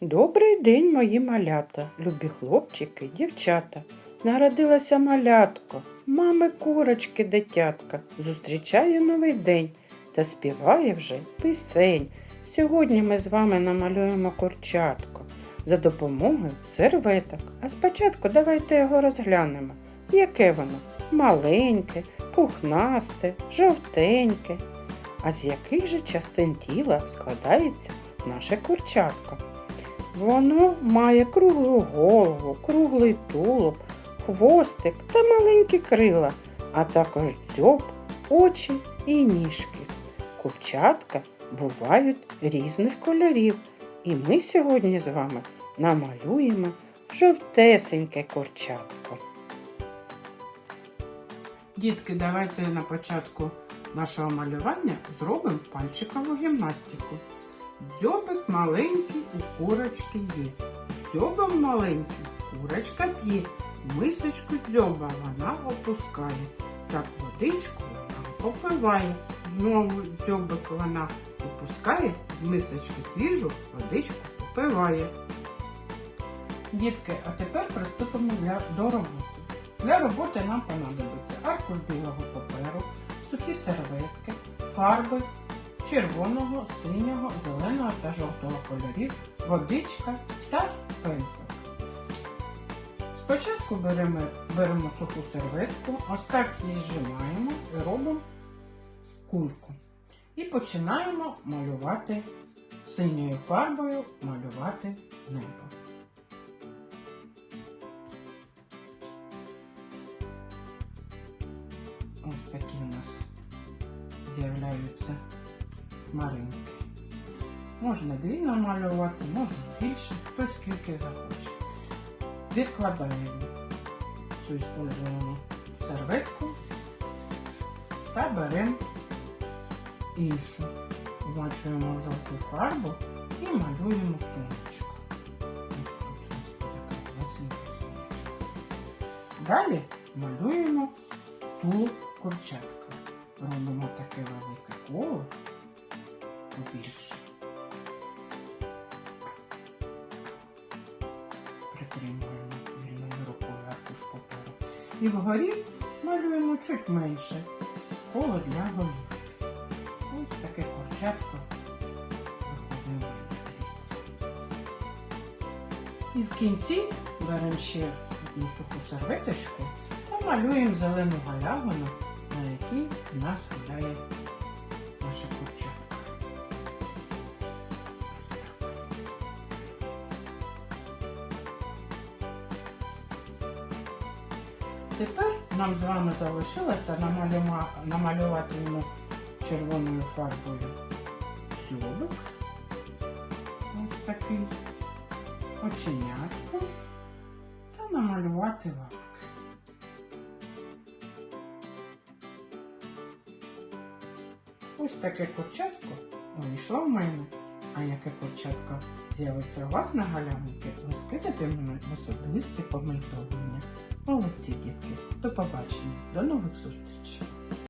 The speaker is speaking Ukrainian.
Добрий день, мої малята, любі хлопчики, дівчата. Народилася малятко, мами курочки дитятка, зустрічає новий день та співає вже пісень. Сьогодні ми з вами намалюємо курчатко за допомогою серветок. А спочатку давайте його розглянемо. Яке воно? Маленьке, пухнасте, жовтеньке. А з яких же частин тіла складається наше курчатко? Воно має круглу голову, круглий тулуб, хвостик та маленькі крила, а також дзьоб, очі і ніжки. Курчатка бувають різних кольорів, і ми сьогодні з вами намалюємо жовтесеньке курчатко. Дітки, давайте на початку нашого малювання зробимо пальчикову гімнастику. Дзьобик маленький у курочки є. Дзьобом маленький курочка п'є. Мисочку дзьоба вона опускає. Так водичку вона попиває. Знову дзьобик вона опускає, з мисочки свіжу водичку попиває. Дітки, а тепер приступимо для, до роботи. Для роботи нам понадобиться аркуш білого паперу, сухі серветки, фарби, червоного, синього, зеленого та жовтого кольорів, водичка та пензлик. Спочатку беремо, беремо суху серветку, ось так її зжимаємо і робимо кульку. І починаємо малювати синьою фарбою малювати небо. Ось такі у нас з'являються хмаринки. Можна дві намалювати, можна більше, хто скільки захоче. Відкладаємо цю использовану серветку та беремо іншу. Змачуємо жовту фарбу і малюємо сонечко. Далі малюємо тулуб курчатка. Робимо таке велике коло побільше. Притримуємо вільною рукою аркуш паперу. І вгорі малюємо чуть менше коло для голів. Ось таке курчатко виходить. І в кінці беремо ще одну таку серветочку та малюємо зелену галявину, на якій у нас гуляє наша курчатка. Тепер нам з вами залишилося намалювати йому червоною фарбою дзьобик. Ось такий оченятко та намалювати лапки. Ось таке курчатко вийшло в мене. А яке початка з'явиться у вас на галявинці, розкидайте мене в особисті коментування. Молодці, дітки. До побачення. До нових зустрічей.